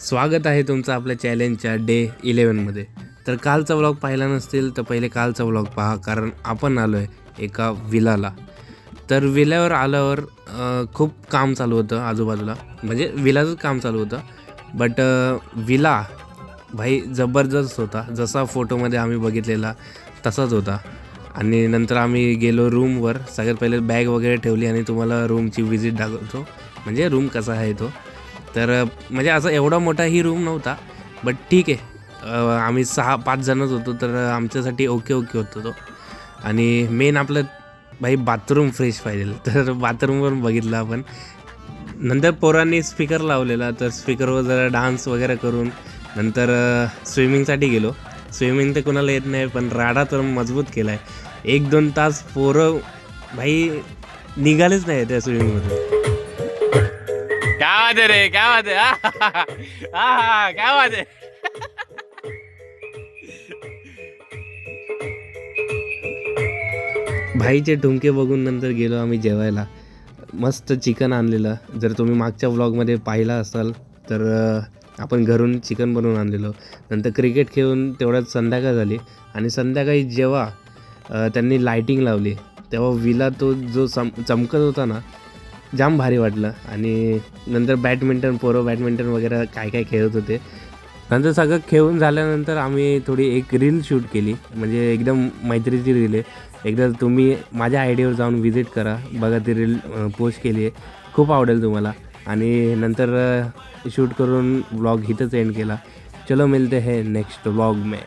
स्वागत आहे तुमचं आपल्या चॅलेंजच्या डे इलेवनमध्ये तर कालचा व्लॉग पाहिला नसतील तर पहिले कालचा व्लॉग पहा कारण आपण आलो आहे एका विलाला. तर विल्यावर आल्यावर खूप काम चालू होतं आजूबाजूला. म्हणजे विलाचंच काम चालू होतं. बट विला भाई जबरदस्त होता. जसा फोटोमध्ये आम्ही बघितलेला तसाच होता. आणि नंतर आम्ही गेलो रूमवर सगळ्यात पहिले बॅग वगैरे ठेवली आणि तुम्हाला रूमची व्हिजिट दाखवतो. म्हणजे रूम कसा आहे तो. तर म्हणजे असं एवढा मोठा ही रूम नव्हता बट ठीक आहे. आम्ही सहा पाच जणच होतो तर आमच्यासाठी ओके ओके होतो तो आणि मेन आपलं भाई बाथरूम फ्रेश पाहिजे तर बाथरूमवर बघितलं आपण. नंतर पोरांनी स्पीकर लावलेला तर स्पीकरवर जरा डान्स वगैरे करून नंतर स्विमिंगसाठी गेलो. स्विमिंग तर कुणाला येत नाही पण राडा तर मजबूत केला आहे एक दोन तास पोरं भाई निघालेच नाही त्या स्विमिंगमधून क्या बात है रे क्या बात है हा, क्या बात है भाईचे ठुमके बघून नंतर गेलो आम्ही जेवायला. मस्त चिकन आणलेलं. जर तुम्ही मागच्या व्लॉगमध्ये पाहिला असाल तर आपण घरून चिकन बनवून आणलेलो. नंतर क्रिकेट खेळून तेवढ्यात संध्याकाळ झाली आणि संध्याकाळी जेव्हा त्यांनी लाईटिंग लावली तेव्हा विला तो जो चम चमकत होता ना जाम भारी वाटलं. आणि नंतर बॅडमिंटन पोरं बॅडमिंटन वगैरे काय काय खेळत होते. नंतर सगळं खेळून झाल्यानंतर आम्ही थोडी एक रील शूट केली. म्हणजे एकदम मैत्रीची रील आहे. एकदा तुम्ही माझ्या आयडीवर जाऊन व्हिजिट करा. बघा ती रील पोस्ट केली आहे. खूप आवडेल तुम्हाला. आणि नंतर शूट करून व्लॉग इथंच एंड केला. चलो मिलते हे नेक्स्ट व्लॉग मे.